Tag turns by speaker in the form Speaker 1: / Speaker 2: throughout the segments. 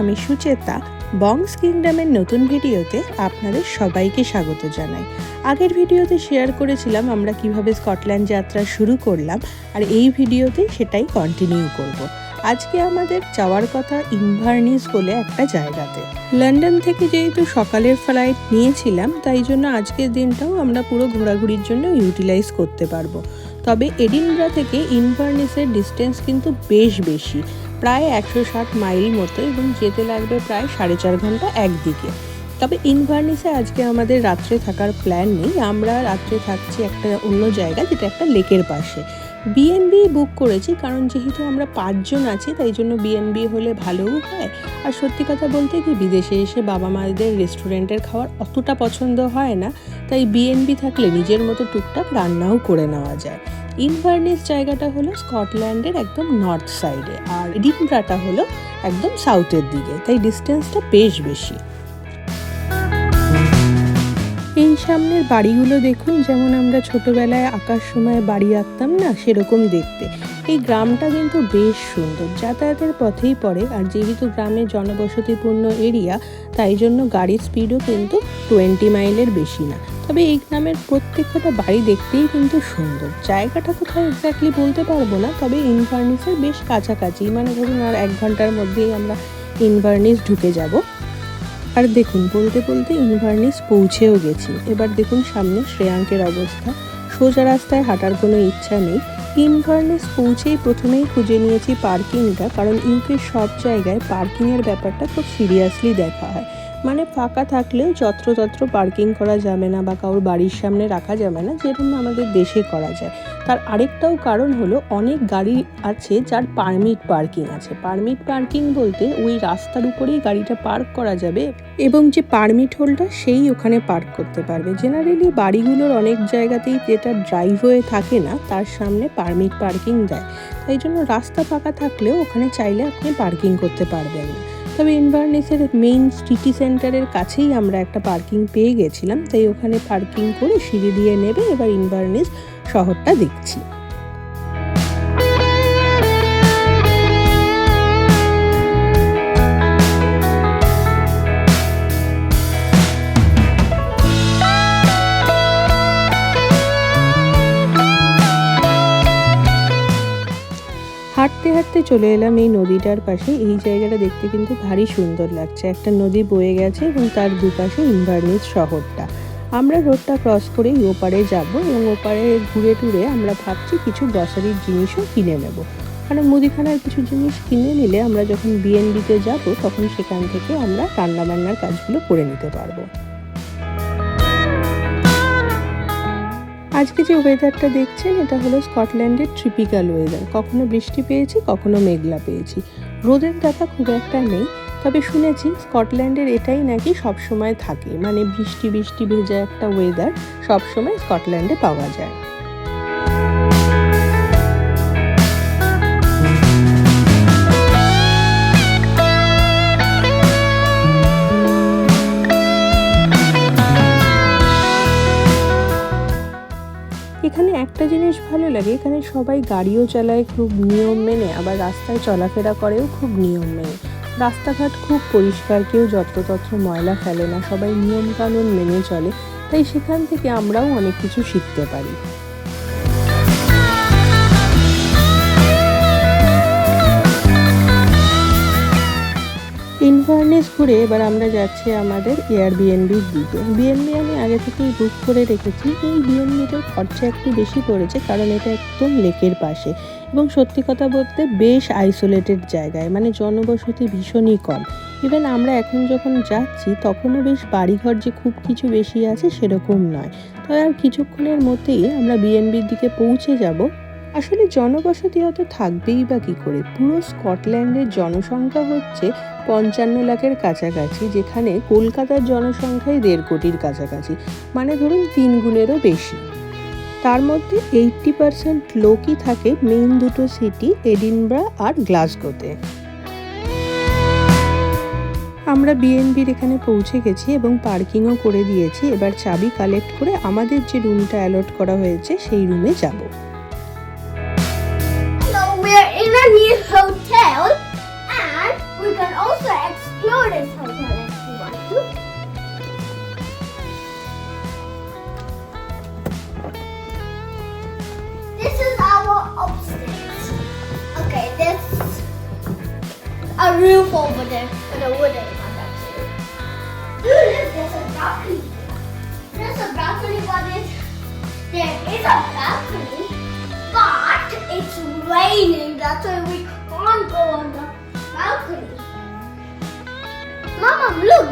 Speaker 1: আমি সুচেতা বংস কিংডমের নতুন ভিডিওতে আপনাদের সবাইকে স্বাগত জানাই। আগের ভিডিওতে শেয়ার করেছিলাম আমরা কীভাবে স্কটল্যান্ড যাত্রা শুরু করলাম আর এই ভিডিওতে সেটাই কন্টিনিউ করব। আজকে আমাদের যাওয়ার কথা ইনভার্নিস বলে একটা জায়গাতে। লন্ডন থেকে যেহেতু সকালের ফ্লাইট নিয়েছিলাম, তাই জন্য আজকের দিনটাও আমরা পুরো ঘোরাঘুরির জন্য ইউটিলাইজ করতে পারব। তবে এডিনব্রা থেকে ইনভার্নিসের ডিস্টেন্স কিন্তু বেশ বেশি। প্রায় একশো ষাট মাইল মতো এবং যেতে লাগবে প্রায় সাড়ে চার ঘণ্টা একদিকে। তবে ইনভার্নিসে আজকে আমাদের রাত্রে থাকার প্ল্যান নেই। আমরা রাত্রে থাকছি একটা অন্য জায়গা যেটা একটা লেকের পাশে। বিএনবি বুক করেছি, কারণ যেহেতু আমরা পাঁচজন আছি, তাই জন্য বিএনবি হলে ভালোও হয়। আর সত্যি কথা বলতে কি, বিদেশে এসে বাবা মাদের রেস্টুরেন্টের খাওয়ার অতটা পছন্দ হয় না। তাই বিএনবি থাকলে নিজের মতো টুকটাক রান্নাও করে নেওয়া যায়। ইনভার্নিস জায়গাটা হলো স্কটল্যান্ডের একদম নর্থ সাইডে, আর ডিমরাটা হলো একদম সাউথের দিকে, তাই ডিস্টেন্সটা বেশ বেশি। এই সামনের বাড়িগুলো দেখুন, যেমন আমরা ছোটবেলায় আঁকার সময় বাড়ি আঁকতাম না, সেরকম দেখতে। এই গ্রামটা কিন্তু বেশ সুন্দর। যাতায়াতের পথেই পড়ে আর যেহেতু গ্রামে জনবসতিপূর্ণ এরিয়া, তাই জন্য গাড়ির স্পিডও কিন্তু টোয়েন্টি মাইলের বেশি না। তবে এই গ্রামের প্রত্যেকটা বাড়ি দেখতেই কিন্তু সুন্দর। জায়গাটা কোথাও এক্স্যাক্টলি বলতে পারব না, তবে ইনভার্নিসের বেশ কাছাকাছি। মানে ধরুন আর এক ঘণ্টার মধ্যেই আমরা ইনভার্নিস ঢুকে যাব। আর দেখুন, বলতে বলতে ইনভার্নিস পৌঁছেও গেছি। এবার দেখুন সামনে শ্রেয়াঙ্কের অবস্থা। সোজা রাস্তায় হাঁটার কোনো ইচ্ছা নেই। ইনভার্নেস পৌঁছেই প্রথমেই খুঁজে নিয়েছি পার্কিংটা কারণ ইউকের সব জায়গায় পার্কিংয়ের ব্যাপারটা খুব সিরিয়াসলি দেখা হয়। মানে ফাঁকা থাকলেও যত্রতত্র পার্কিং করা যাবে না বা কারোর বাড়ির সামনে রাখা যাবে না, যেরকম আমাদের দেশে করা যায়। তার আরেকটাও কারণ হলো অনেক গাড়ি আছে যার পারমিট পার্কিং আছে। পারমিট পার্কিং বলতে ওই রাস্তার উপরেই গাড়িটা পার্ক করা যাবে এবং যে পারমিট হোল্ডার সেই ওখানে পার্ক করতে পারবে। জেনারেলি বাড়িগুলোর অনেক জায়গাতেই যেটা ড্রাইভওয়ে থাকে না, তার সামনে পারমিট পার্কিং দেয়। তাই জন্য রাস্তা ফাঁকা থাকলেও ওখানে চাইলে আপনি পার্কিং করতে পারবেন। তবে ইনভার্নেসের মেইন সিটি সেন্টারের কাছেই আমরা একটা পার্কিং পেয়ে গেছিলাম। তাই ওখানে পার্কিং করে সিঁড়ি দিয়ে নেবে, এবার ইনভার্নেস শহরটা দেখছি। হাঁটতে হাঁটতে চলে এলাম এই নদীটার পাশে। এই জায়গাটা দেখতে কিন্তু ভারী সুন্দর লাগছে। একটা নদী বয়ে গেছে এবং তার দুপাশে ইনভার্নিস শহরটা। আমরা রোডটা ক্রস করেই ওপারে যাব এবং ওপারে ঘুরে টুরে আমরা ভাবছি কিছু গ্রসারির জিনিসও কিনে নেব। কারণ মুদিখানার কিছু জিনিস কিনে নিলে আমরা যখন বিএনবিতে যাব, তখন সেখান থেকে আমরা রান্নাবান্নার কাজগুলো করে নিতে পারব। আজকে যে ওয়েদারটা দেখছেন, এটা হলো স্কটল্যান্ডের ট্রিপিক্যাল ওয়েদার কখনো বৃষ্টি পেয়েছি, কখনো মেঘলা পেয়েছি। রোদের দেখা খুব একটা নেই। তবে শুনেছি স্কটল্যান্ডের এটাই নাকি সবসময় থাকে। মানে বৃষ্টি বৃষ্টি ভেজা একটা ওয়েদার সবসময় স্কটল্যান্ডে পাওয়া যায়। এখানে একটা জিনিস ভালো লাগে, এখানে সবাই গাড়িও চালায় খুব নিয়ম মেনে, আবার রাস্তায় চলাফেরা করেও খুব নিয়ম মেনে। রাস্তাঘাট খুব পরিষ্কার, কেউ যত্রতত্র ময়লা ফেলে না, সবাই নিয়মকানুন মেনে চলে, তাই সেখান থেকে আমরাও অনেক কিছু শিখতে পারি। ইনভার্নেস ঘুরে এবার আমরা যাচ্ছি আমাদের এয়ার বিএনবির দিকে। বিএনবি আমি আগে থেকেই বুক করে রেখেছি। এই বিএনবিটার খরচা একটু বেশি পড়েছে কারণ এটা একদম লেকের পাশে। এবং সত্যি কথা বলতে বেশ আইসোলেটেড জায়গায় মানে জনবসতি ভীষণই কম। ইভেন আমরা এখন যখন যাচ্ছি, তখনও বেশ বাড়িঘর যে খুব কিছু বেশি আছে সেরকম নয়। তবে আর কিছুক্ষণের মধ্যেই আমরা বিএনবির দিকে পৌঁছে যাব। আসলে জনবসতি অত থাকবেই বা কী করে? পুরো স্কটল্যান্ডের জনসংখ্যা হচ্ছে পঞ্চান্ন লাখের কাছাকাছি, যেখানে কলকাতার জনসংখ্যাই দেড় কোটির কাছাকাছি। মানে ধরুন তিন গুণেরও বেশি। তার মধ্যে এইটটি পার্সেন্ট লোকই থাকে মেইন দুটো সিটি এডিনব্রা আর গ্লাসগোতে। আমরা বিএনবির এখানে পৌঁছে গেছি এবং পার্কিংও করে দিয়েছি। এবার চাবি কালেক্ট করে আমাদের যে রুমটা অ্যালট করা হয়েছে, সেই রুমে যাব।
Speaker 2: Hotel and we can also explore this hotel if you want to. This is our upstairs. Okay, this a roof over there with a wooden one actually. Ooh, look, there's a balcony. There's a balcony, but it's, there is a balcony, but it's raining. That's why we balcony. Mama, look.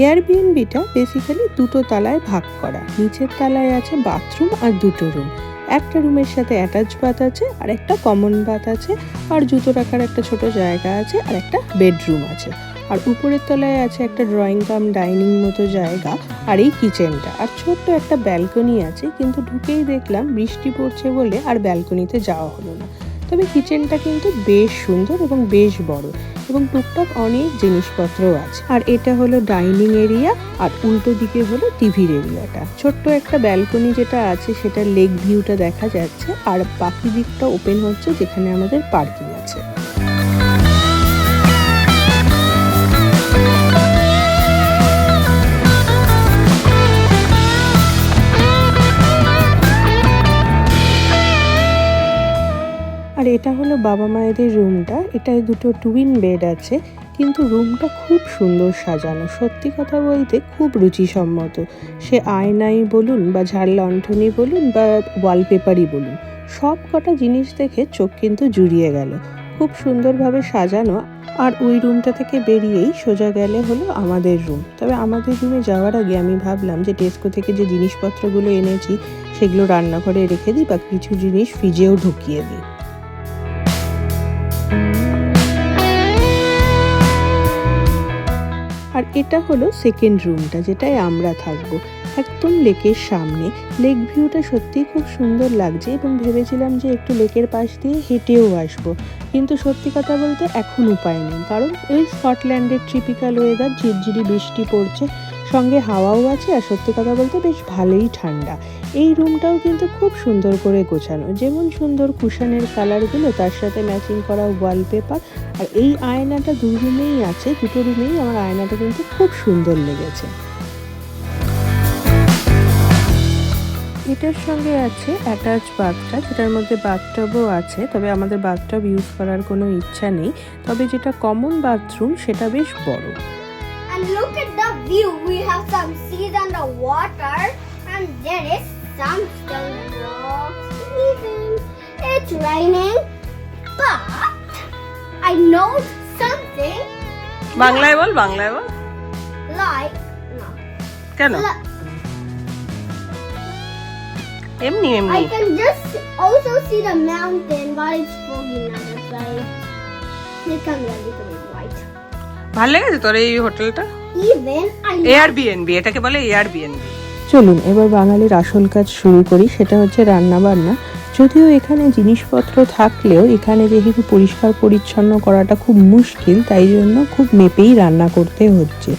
Speaker 1: এয়ারবিএনবিটা basically দুটো তালায় ভাগ করা নিচের তালায় আছে bathroom আর দুটো room একটা রুমের সাথে অ্যাটাচ বাথ আছে আর একটা কমন বাথ আছে আর জুতো রাখার একটা ছোট জায়গা আছে আর একটা বেডরুম আছে আর উপরের তলায় আছে একটা ড্রয়িং কাম ডাইনিং মতো জায়গা আর এই কিচেনটা আর ছোট্ট একটা ব্যালকনি আছে, কিন্তু ঢুকেই দেখলাম বৃষ্টি পড়ছে বলে আর ব্যালকনিতে যাওয়া হলো না। তবে কিচেনটা কিন্তু বেশ সুন্দর এবং বেশ বড় এবং টুকটাক অনেক জিনিসপত্রও আছে। আর এটা হলো ডাইনিং এরিয়া আর উল্টো দিকে হলো টিভির এরিয়াটা ছোট্ট একটা ব্যালকনি যেটা আছে সেটা লেক ভিউটা দেখা যাচ্ছে। আর বাকি দিকটা ওপেন হচ্ছে যেখানে আমাদের পার্কিং আছে। এটা হলো বাবা মায়েদের রুমটা। এটায় দুটো টুইন বেড আছে, কিন্তু রুমটা খুব সুন্দর সাজানো। সত্যি কথা বলতে খুব রুচিসম্মত। সে আয়নাই বলুন বা ঝাড় লণ্ঠনই বলুন বা ওয়ালপেপারই বলুন, সব কটা জিনিস দেখে চোখ কিন্তু জুড়িয়ে গেল। খুব সুন্দরভাবে সাজানো, আর ওই রুমটা থেকে বেরিয়েই সোজা গেলে হলো আমাদের রুম। তবে আমাদের রুমে যাওয়ার আগে আমি ভাবলাম যে টেস্কো থেকে যে জিনিসপত্রগুলো এনেছি, সেগুলো রান্নাঘরে রেখে দিই বা কিছু জিনিস ফ্রিজেও ঢুকিয়ে দিই। আর এটা হলো সেকেন্ড রুমটা যেটাই আমরা থাকব। একদম লেকের সামনে। লেক ভিউটা সত্যিই খুব সুন্দর লাগছে এবং ভেবেছিলাম যে একটু লেকের পাশ দিয়ে হেঁটেও আসব। কিন্তু সত্যি কথা বলতে এখন উপায় নেই। কারণ ওই স্কটল্যান্ডের ট্রিপিক্যাল ওয়েদার ঝিরঝিরি বৃষ্টি পড়ছে। সঙ্গে হাওয়াও আছে আর সত্যি কথা বলতে বেশ ভালোই ঠান্ডা। এই রুমটাও কিন্তু খুব সুন্দর করে গোছানো। যেমন সুন্দর কুশনের কালারগুলো, তার সাথে ম্যাচিং করা ওয়ালপেপার আর এই আয়নাটা দু রুমেই আছে, দুটো রুমেই আমার আয়নাটা কিন্তু খুব সুন্দর লেগেছে। এটার সঙ্গে আছে অ্যাটাচ বাথটা যেটার মধ্যে বাথটাবও আছে, তবে আমাদের বাথটাব ইউজ করার কোনো ইচ্ছা নেই। তবে যেটা কমন বাথরুম সেটা বেশ বড়।
Speaker 2: And look at the view. We have some seas and the water, and there is some stone rocks. Even it's raining, but I know something
Speaker 3: বাংলায় বল বাংলায় বল
Speaker 2: like no.
Speaker 3: কেন
Speaker 2: Look,
Speaker 3: এমনি
Speaker 2: I
Speaker 3: এমনি
Speaker 2: can just also see the mountain, but it's foggy now. That's why it can be a little bit white.
Speaker 3: ভালো লেগেছে তোর এই হোটেলটা
Speaker 2: Even I
Speaker 3: এয়ার বিএনবি এটাকে বলে এয়ার বিএনবি
Speaker 1: চলুন এবার বাঙালির আসল কাজ শুরু করি সেটা হচ্ছে রান্না বান্না যদিও এখানে জিনিসপত্র থাকলেও এখানে যেহেতু পরিষ্কার পরিচ্ছন্ন করাটা খুব মুশকিল তাই জন্য খুব মেপেই রান্না করতে হচ্ছে।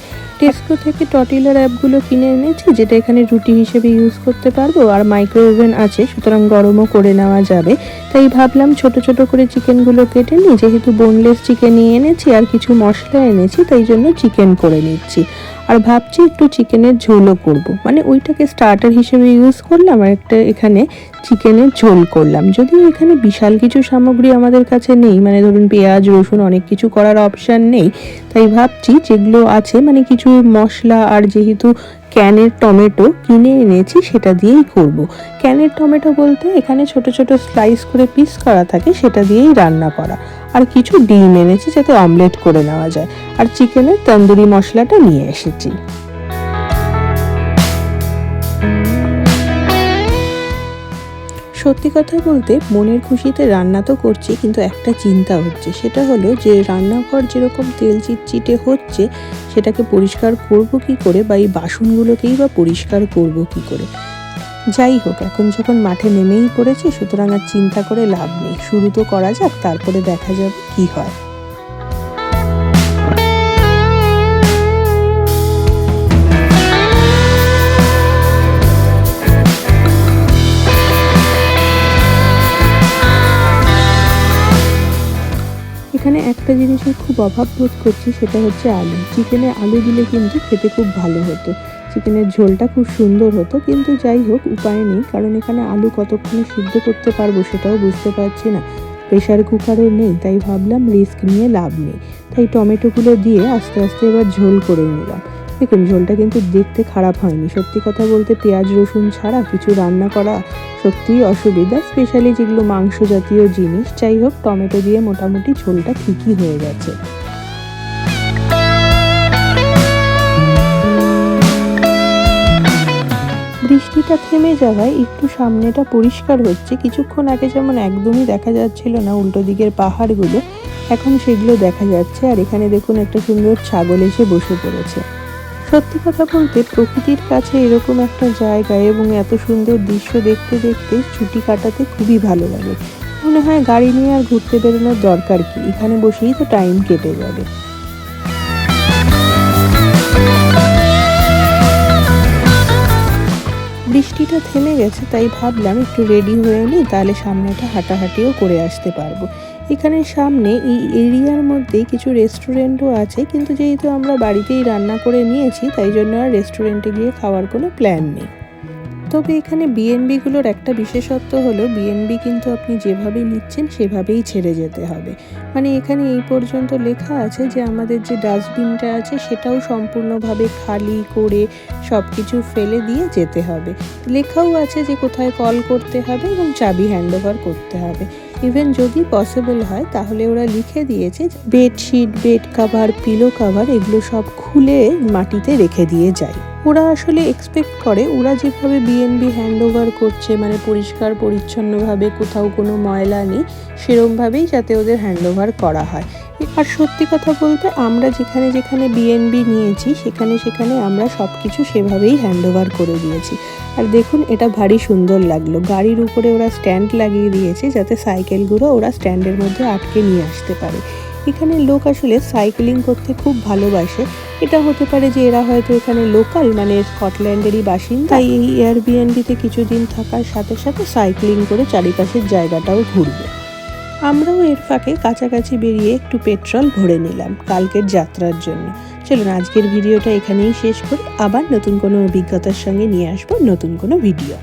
Speaker 1: টেস্কো থেকে টটিলার অ্যাপগুলো কিনে এনেছি, যেটা এখানে রুটি হিসেবে ইউজ করতে পারব। আর মাইক্রো ওভেন আছে, সুতরাং গরমও করে নেওয়া যাবে। তাই ভাবলাম ছোট ছোট করে চিকেনগুলো কেটে নিই, যেহেতু বোনলেস চিকেনই এনেছি, আর কিছু মশলা এনেছি, তাই জন্য চিকেন করে নিচ্ছি। আর ভাবছি একটু চিকেনের ঝোলও করব। মানে ওইটাকে স্টার্টার হিসেবে ইউজ করলাম, আর একটা এখানে চিকেনের ঝোল করলাম। যদিও এখানে বিশাল কিছু সামগ্রী আমাদের কাছে নেই মানে ধরুন পেঁয়াজ, রসুন অনেক কিছু করার অপশান নেই। তাই ভাবছি যেগুলো আছে মানে কিছু মশলা আর যেহেতু ক্যানের টমেটো কিনে এনেছি, সেটা দিয়েই করব। ক্যানের টমেটো বলতে এখানে ছোট ছোট স্লাইস করে পিস করা থাকে, সেটা দিয়েই রান্না করা। আর কিছু ডিম এনেছি যাতে অমলেট করে নেওয়া যায়। আর চিকেনের তন্দুরি মশলাটা নিয়ে এসেছি। সত্যি কথা বলতে মনের খুশিতে রান্না তো করছি, কিন্তু একটা চিন্তা হচ্ছে। সেটা হলো যে রান্নাঘর যেরকম তেল চিটচিটে হচ্ছে সেটাকে পরিষ্কার করব কি করে বা এই বাসনগুলোকেই বা পরিষ্কার করব কি করে? যাই হোক, এখন যখন মাঠে নেমেই পড়েছি, সুতরাং আর চিন্তা করে লাভ নেই। শুরু তো করা যাক, তারপরে দেখা যাবে কি হয়। একটা জিনিসের খুব অভাব বোধ করছি, সেটা হচ্ছে আলু। চিকেনে আলু দিলে কিন্তু খেতে খুব ভালো হতো। চিকেনের ঝোলটা খুব সুন্দর হতো, কিন্তু যাই হোক, উপায় নেই, কারণ এখানে আলু কতক্ষণে সিদ্ধ করতে পারব সেটাও বুঝতে পারছি না। প্রেশার কুকারও নেই, তাই ভাবলাম রিস্ক নিয়ে লাভ নেই। তাই টমেটোগুলো দিয়ে আস্তে আস্তে এবার ঝোল করে নিলাম। দেখুন ঝোলটা কিন্তু দেখতে খারাপ হয়নি। সত্যি কথা বলতে পেঁয়াজ, রসুন ছাড়া কিছু রান্না করা সত্যিই অসুবিধা স্পেশালি যেগুলো মাংস জাতীয় জিনিস। যাই হোক, টমেটো দিয়ে মোটামুটি ঝোলটা ঠিকই হয়ে গেছে। বৃষ্টিটা থেমে যাওয়ায় একটু সামনেটা পরিষ্কার হচ্ছে। কিছুক্ষণ আগে যেমন একদমই দেখা যাচ্ছিল না, উল্টো দিকের পাহাড়গুলো, এখন সেগুলো দেখা যাচ্ছে। আর এখানে দেখুন একটা সুন্দর ছাগল এসে বসে পড়েছে। সত্যি কথা বলতে প্রকৃতির কাছে এরকম একটা জায়গায় এবং এত সুন্দর দৃশ্য দেখতে দেখতে ছুটি কাটাতে খুবই ভালো লাগে। মনে হয় গাড়ি নিয়ে আর ঘুরতে বেরোনোর দরকার কি? এখানে বসেই তো টাইম কেটে যাবে। বৃষ্টিটা থেমে গেছে, তাই ভাবলাম একটু রেডি হয়ে নিই, তাহলে সামনেটা হাঁটাহাঁটিও করে আসতে পারব। এখানে সামনে এই এরিয়ার মধ্যে কিছু রেস্টুরেন্টও আছে, কিন্তু যেহেতু আমরা বাড়িতেই রান্না করে নিয়েছি, তাই জন্য আর রেস্টুরেন্টে গিয়ে খাওয়ার কোনো প্ল্যান নেই। তবে এখানে বিএনবিগুলোর একটা বিশেষত্ব হলো বিএনবি কিন্তু আপনি যেভাবে নিচ্ছেন, সেভাবেই ছেড়ে যেতে হবে। মানে এখানে এই পর্যন্ত লেখা আছে যে আমাদের যে ডাস্টবিনটা আছে, সেটাও সম্পূর্ণভাবে খালি করে সব কিছু ফেলে দিয়ে যেতে হবে। লেখাও আছে যে কোথায় কল করতে হবে এবং চাবি হ্যান্ডওভার করতে হবে। ইভেন যদি পসিবল হয়, তাহলে ওরা লিখে দিয়েছে bedsheet bed cover pillow cover এগুলো সব খুলে মাটিতে রেখে দিয়ে যায়। ওরা আসলে এক্সপেক্ট করে, ওরা যেভাবে বিএনবি হ্যান্ড ওভার করছে মানে পরিষ্কার, পরিচ্ছন্নভাবে কোথাও কোনো ময়লা নেই সেরমভাবেই যাতে ওদের হ্যান্ড ওভার করা হয়। আর সত্যি কথা বলতে, আমরা যেখানে যেখানে বিএনবি নিয়েছি, সেখানে সেখানে আমরা সব কিছু সেভাবেই হ্যান্ড ওভার করে দিয়েছি। আর দেখুন, এটা ভারী সুন্দর লাগল। গাড়ির উপরে ওরা স্ট্যান্ড লাগিয়ে দিয়েছে যাতে সাইকেলগুলো ওরা স্ট্যান্ডের মধ্যে আটকে নিয়ে আসতে পারে। এখানে লোক আসলে সাইকেলিং করতে খুব ভালোবাসে। এটা হতে পারে যে এরা হয়তো এখানে লোকাল মানে স্কটল্যান্ডেরই বাসিন্দা। তাই এই এয়ারবিএনবিতে কিছুদিন থাকার সাথে সাথে সাইক্লিং করে চারিপাশের জায়গাটাও ঘুরবে। আমরাও এর ফাঁকে কাছাকাছি বেরিয়ে একটু পেট্রোল ভরে নিলাম কালকের যাত্রার জন্য। চলুন আজকের ভিডিওটা এখানেই শেষ করি। আবার নতুন কোনো অভিজ্ঞতার সঙ্গে নিয়ে আসব নতুন কোনো ভিডিও।